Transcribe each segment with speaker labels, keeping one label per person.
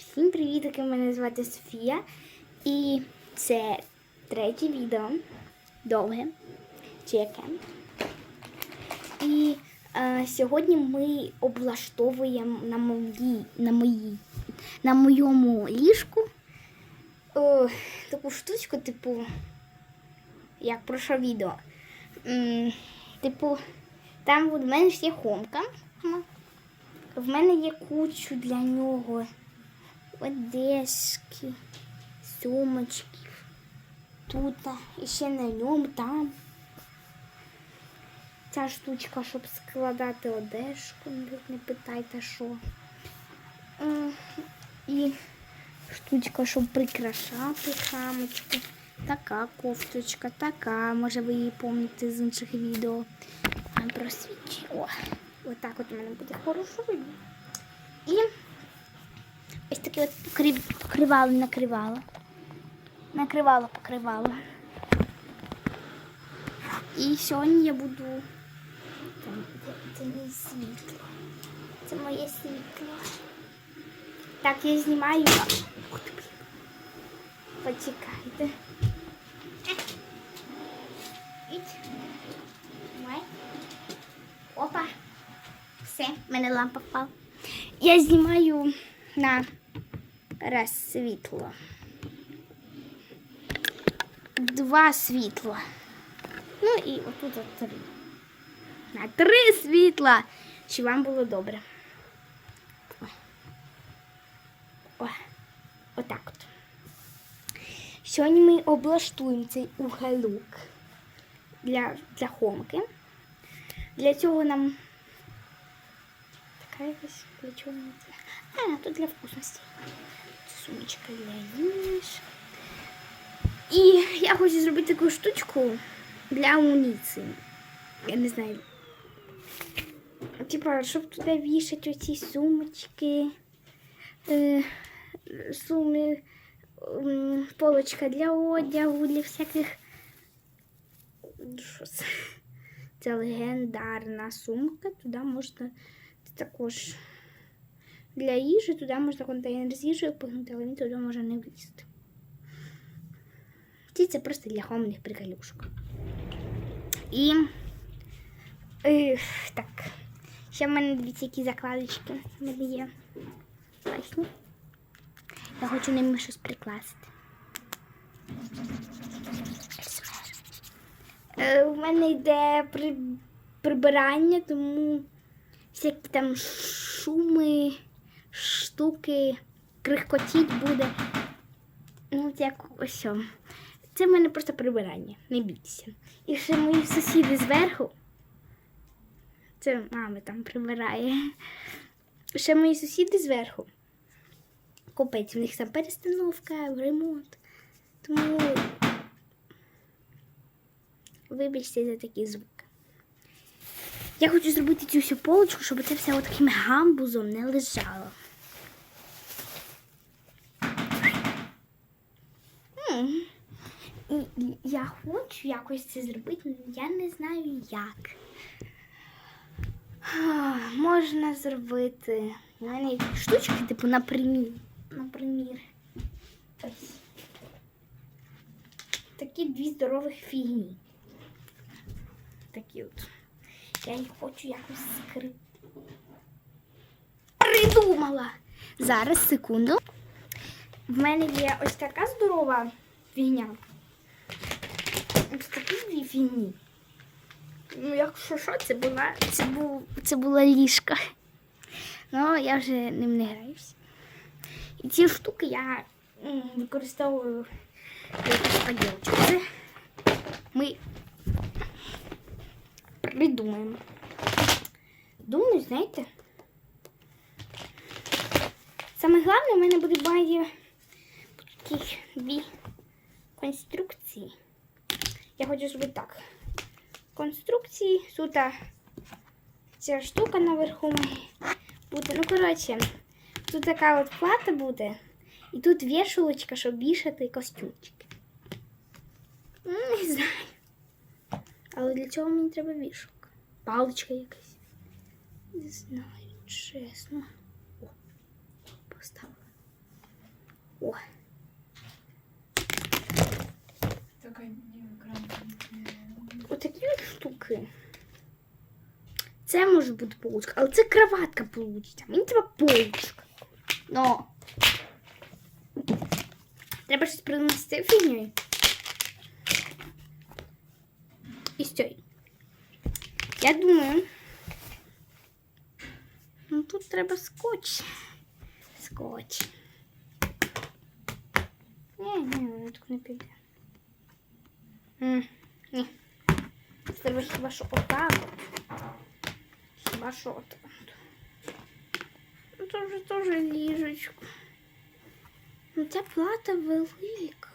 Speaker 1: Всім привіт, мене звати Софія. І це третє відео. Довге. Чи яке. І е, сьогодні ми облаштовуємо на моїй, на моїй, на моєму ліжку е, таку штучку, типу, як прошле відео. М, типу, там в мене ж є хомка. В мене є кучу для нього одежки, сумочків. Тут і ще на ньому там. Ця штучка, щоб складати одежку, не питайте що. І штучка, щоб прикрашати хамочку. Така кофточка, така, може ви її пам'ятаєте з інших відео. Просвічі. О, отак от у мене буде хорошо. І таке от покрив... покривало накривало. Накривало, покривало. І сьогодні я буду. Це, це, це моє світло. Це моє світло. Так, я знімаю. Почекайте. Опа. Все, в мене лампа впала. Я знімаю на раз світло. Два світла. Ну і отут от три. На три світла. Чи вам було добре? Ой. Отак от. Сьогодні ми облаштуємо цей уголок для, для хомки. Для цього нам така якась для чого? А, тут для вкусності. Сумочка для їж. І я хочу зробити таку штучку для амуніції. Я не знаю. Типа, щоб туди вішати оці сумочки, е, суми, полочка для одягу, для всяких. Що це? Це легендарна сумка. Туди можна також для їжі, туди можна контейнер з їжею пихнути, але він туди може не влізти. Ці це просто для хомних приколюшок. І е, так. Ще в мене дивіться, які закладочки в мене є. Класні. Я хочу ними щось прикласти. Е, У мене йде прибирання, тому всякі там шуми, штуки, крихкотіть буде. Ну, як ось. Це в мене просто прибирання, не бійтеся. І ще мої сусіди зверху. Це мама там прибирає. Ще мої сусіди зверху. Купець, в них там перестановка, ремонт. Тому вибачте за такі звуки. Я хочу зробити цю всю полочку, щоб це все таким гамбузом не лежало. М. І, і я хочу якось це зробити, але я не знаю як. Можна зробити. У мене є штучки, типу, напримір. Напримір. Такі дві здорових фігні. Такі от. Я їх хочу якось скрити. Придумала! Зараз, секунду. В мене є ось така здорова фігня. Такі дві фігні. Ну, якщо що, це була, це був, це була ліжка. Ну, я вже ним не граюся. І ці штуки я використовую якусь поділочку. Це ми придумаємо. Думаю, знаєте. Саме головне, в мене буде багато таких дві конструкції. Я хочу зробити так. Конструкції. Тут ця штука наверху бути. Ну, коротше, тут така от плата буде. І тут вішалочка, щоб вішати костюмчики. Ну, Не знаю. Але для цього мені треба вішалка. Паличка якась. Не знаю, чесно. О, поставила. О, отакі от штуки. Це може бути полочка, але це кроватка получиться. Мені треба полочка. Но. Треба щось принести фігньою. І стій. Я думаю. Ну тут треба скотч. Скотч. Ні, ні, воно так не піде. М, Ні. Треба хіба що отак. от. Хіба що отак. Ну то вже теж ліжечко. Ну ця плата велика.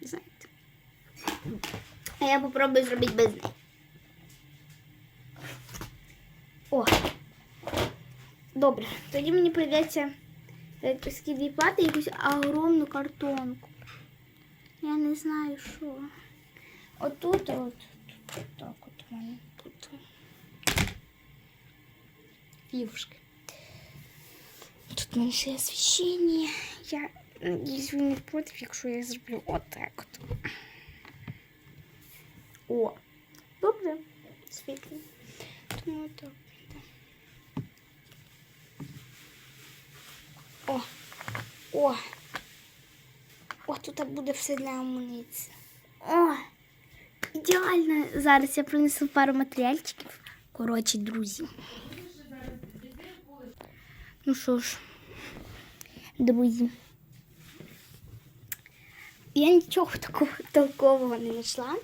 Speaker 1: Знаєте. А я попробую зробити без неї. Добре. Тоді мені прийдеться такі дві плати і якусь огромну картонку. Я не знаю, що. Отут, от, тут, так от у мене тут. Фівушки. Тут у мене ще освіщення. Я надіюсь, ви не проти, якщо я зроблю отак от. О, добре, світло. Тому так. О, о. О, тут буде все для амуніції. О, ідеально. Зараз я принесу пару матеріальчиків. Коротше, друзі. Ну що ж, друзі. Я нічого такого толкового не знайшла.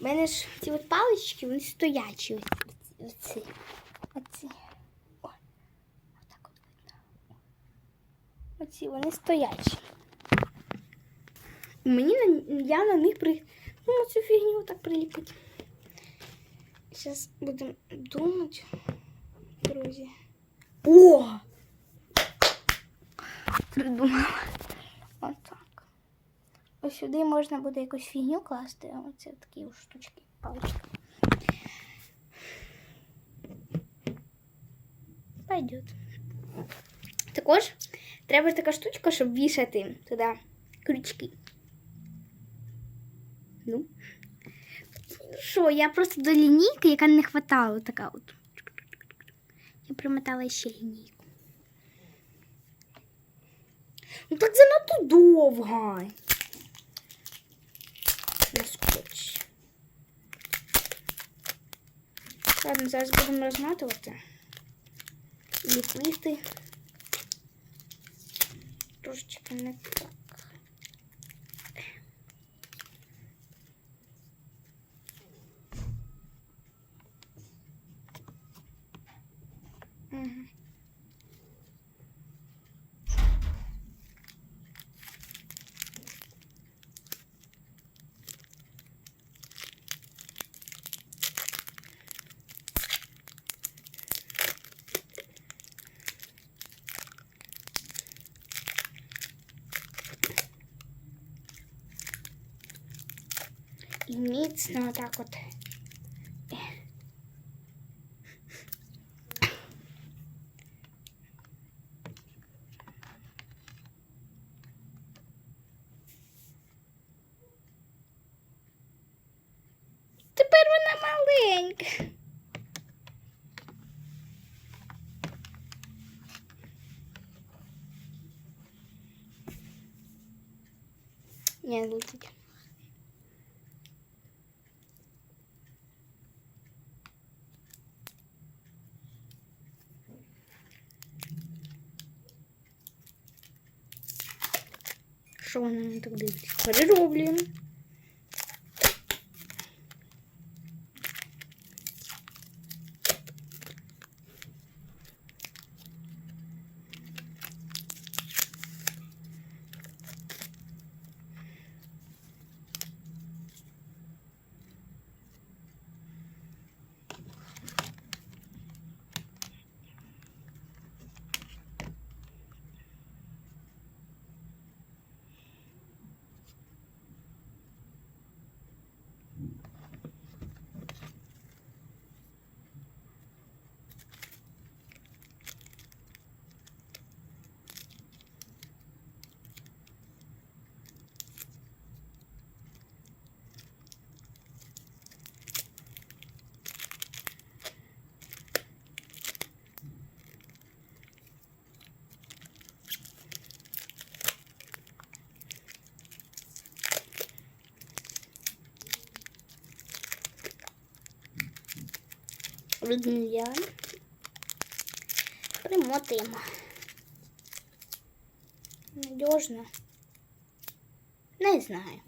Speaker 1: У мене ж ці от палички, вони стоячі. Оці. Оці. О, отак от видно. Оці вони стоячі. Мені я на них при... Ну, цю фігню так приліпити. Зараз будемо думати, друзі. О! Придумала. Отак. Ось сюди можна буде якусь фігню класти. а Оце такі ось штучки, палички. Пойдет. Також треба ж така штучка, щоб вішати туди крючки. Ну. Що, я просто до лінійки, яка не хватала, така от. Я примотала ще лінійку. Ну так занадто довго. На скотч. Ладно, зараз будемо розматувати. Ліпити. Трошечки не так. Мгм. І міцно отак от. Тепер вона маленька. Ні, не летить. Що вона не так дивиться? Перероблюємо. Виділяємо. Примотуємо. Надежно. Не знаю.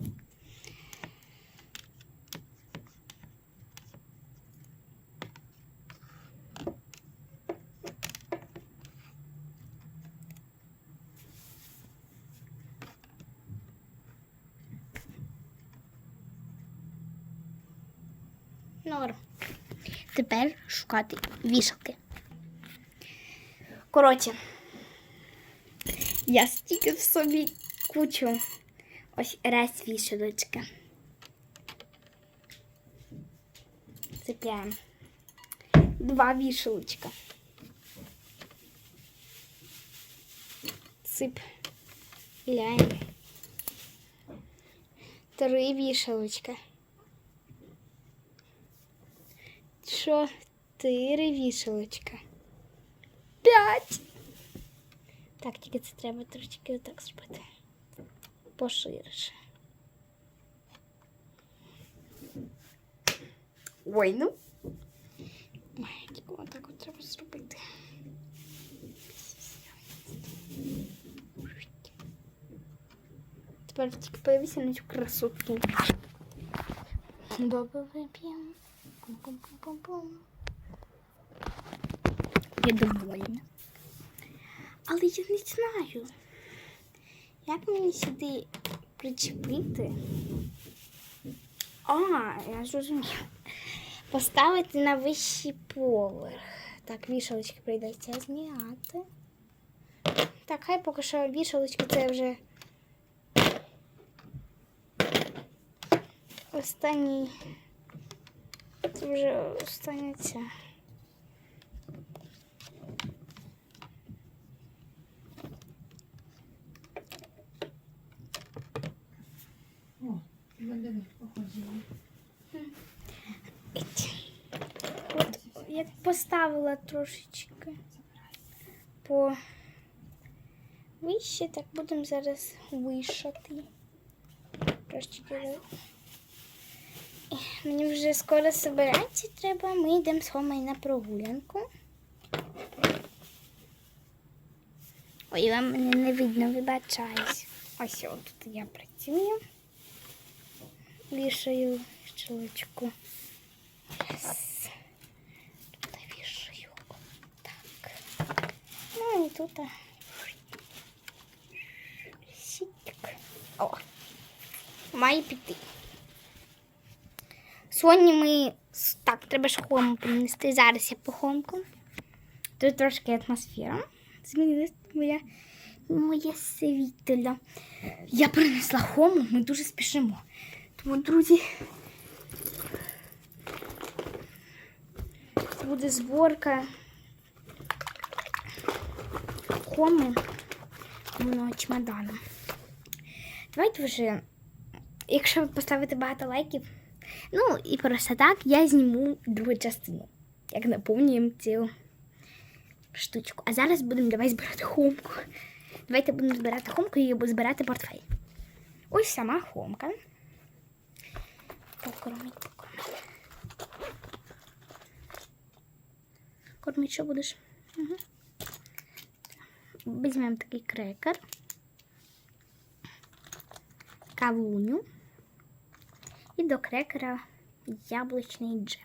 Speaker 1: Норм. Тепер шукати вішалки. Коротше, я стільки в собі кучу. Ось раз вішалочка. Цепляємо. Два вішалочка. Цып. Ляємо. Три вішалочка. Чотири вішалочка. П'ять. Так, тільки це треба трошки отак зробити. Поширше. Ой, ну. Тільки отак от треба зробити. Тепер тільки подивися на цю красоту. Баба вип'ємо. Пум-пум-пум-пум. Я довольна. Але я не знаю, як мені сюди причепити. А, я зрозумів. Поставити на вищий поверх. Так, вішалочки прийдеться зняти. Так, хай поки що вішалочки це вже останній. Це вже остання ця. От як поставила трошечки по вище, так будемо зараз вишати. Трошечки. Мені вже скоро збиратися треба. Ми йдемо з Хомою на прогулянку. Ой, вам мене не видно, вибачаюсь. Ось от тут я працюю. Вішаю щелочку. Раз. Вішаю. Так. Ну і тут. Сітик. О. Має піти. Сьогодні ми. Так, треба ж хому принести. Зараз я по хомку. Тут трошки атмосфера. Змінилась моя, моє світло. Я принесла хому, ми дуже спішимо. Тому, друзі, буде зборка хоми мого чемодана. Давайте вже, якщо ви поставите багато лайків, ну і просто так, я зніму другу частину, як наповнюємо цю штучку. А зараз будемо давай збирати хомку. Давайте будемо збирати хомку і збирати портфель. Ось сама хомка. Покормить, покормить. Кормить, що будеш? Угу. Візьмемо такий крекер, кавуню і до крекера яблучний джем.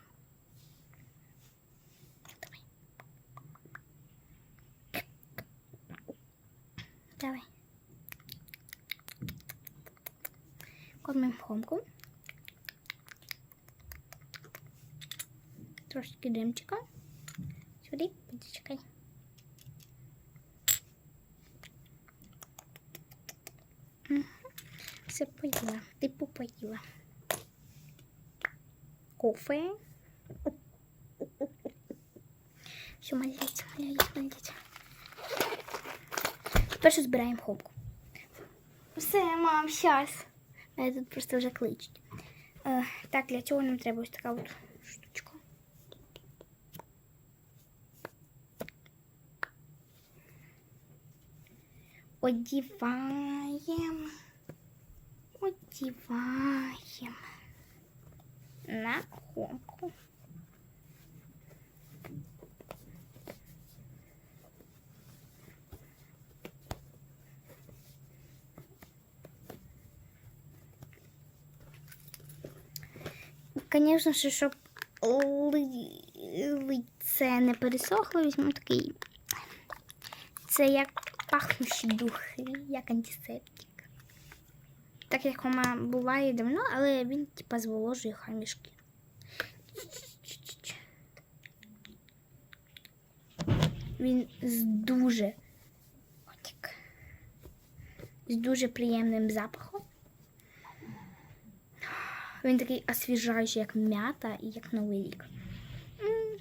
Speaker 1: Давай. Давай. Кормимо хомку. Трошки димчика. Сюди, почекай. Мгм. Все поїла. Типу поїла. Кофе. Все, молодець, молодець, молодець. Тепер що збираємо хомку. Все, мам, щас. Мене тут просто вже кличуть. Е, так, для цього нам треба ось така от одіваємо, одіваємо на холку. Звісно, щоб лице не пересохло, візьму такий. Це як пахнущі духи, як антисептик. Так як вона буває давно, але він типа зволожує хамішки. Він з дуже отік, з дуже приємним запахом. Він такий освіжаючий, як м'ята і як новий рік. М.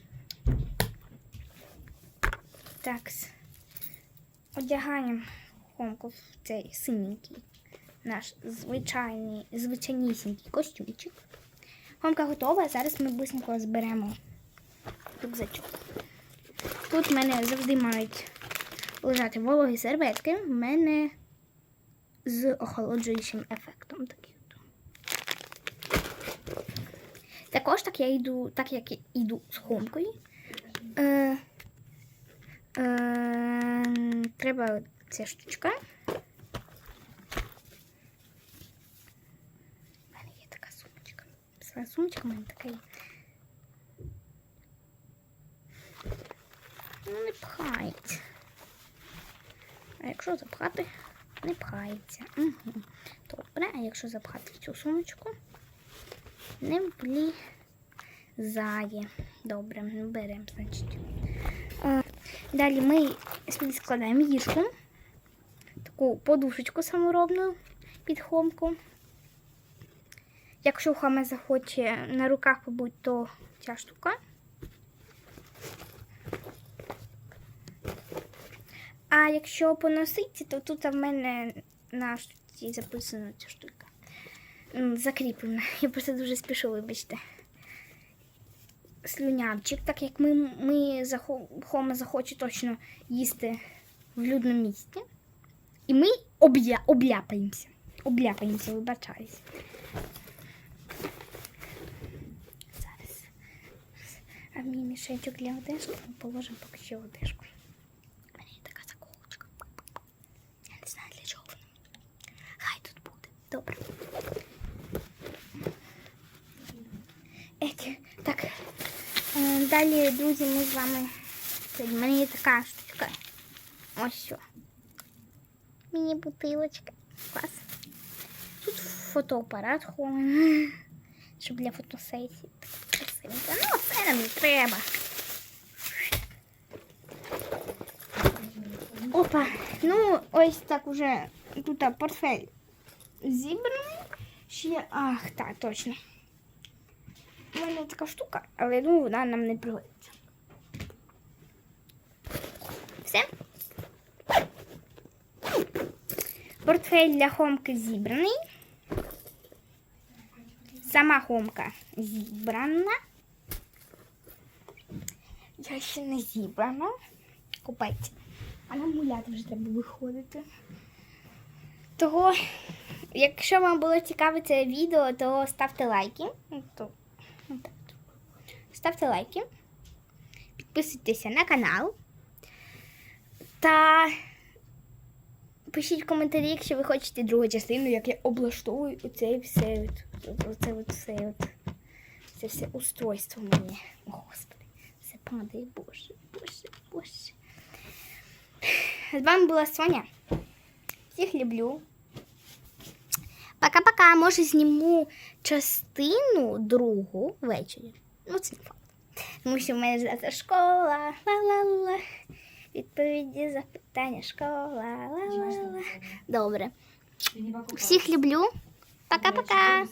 Speaker 1: Одягаємо хомку в цей синенький наш звичайний, звичайнісінький костюмчик. Хомка готова, зараз ми быстренько зберемо рюкзачок. Тут в мене завжди мають лежати вологі серветки. В мене з охолоджуючим ефектом. Також так я йду, так як я йду з хомкою. Е, е, треба ця штучка. У мене є така сумочка. Сумочка в мене така є. Ну, не пхається. А якщо запхати, не пхається. Угу. Добре, а якщо запхати в цю сумочку, не влізає. Добре, беремо, значить. Далі ми складаємо їжку, таку подушечку саморобну під хомку. Якщо хама захоче на руках побути, то ця штука. А якщо поносити, то тут в мене на штуці записана ця штука. Закріплена. Я просто дуже спішу, вибачте. Слюнявчик, так як ми, ми Хома захоче точно їсти в людному місці. І ми обля, обляпаємося. Обляпаємося, вибачаюсь. Зараз. А мій мішечок для одежки ми положимо поки що одежку. У мене є така заколочка. Я не знаю для чого вона. Хай тут буде. Добре. Далі, друзі, ми з вами. У мене є така штучка. Ось що. Міні-бутилочка. Клас. Тут фотоапарат хований. Щоб для фотосесії. Так красивенько. Ну, це нам не треба. Опа. Ну, ось так уже тут а, портфель зібраний. Ще. Ах, так, точно. У мене така штука, але ну, вона нам не пригодиться. Все. Портфель для хомки зібраний. Сама хомка зібрана. Я ще не зібрана. Купець. А нам гуляти вже треба виходити. Того, якщо вам було цікаве це відео, то ставте лайки. Ставте лайки. Підписуйтеся на канал. Та пишіть коментарі, якщо ви хочете другу частину, як я облаштовую оце все. Оце все. Це все устройство моє. О, Господи, все падає, Боже, Боже, Боже. З вами була Соня. Всіх люблю. Пока-пока. Може, зніму частину другу ввечері. Ну, це не факт. Тому що в мене завтра школа. Ла-ла-ла. Відповіді запитання школа. Ла-ла-ла. Добре. Всіх люблю. Пока-пока.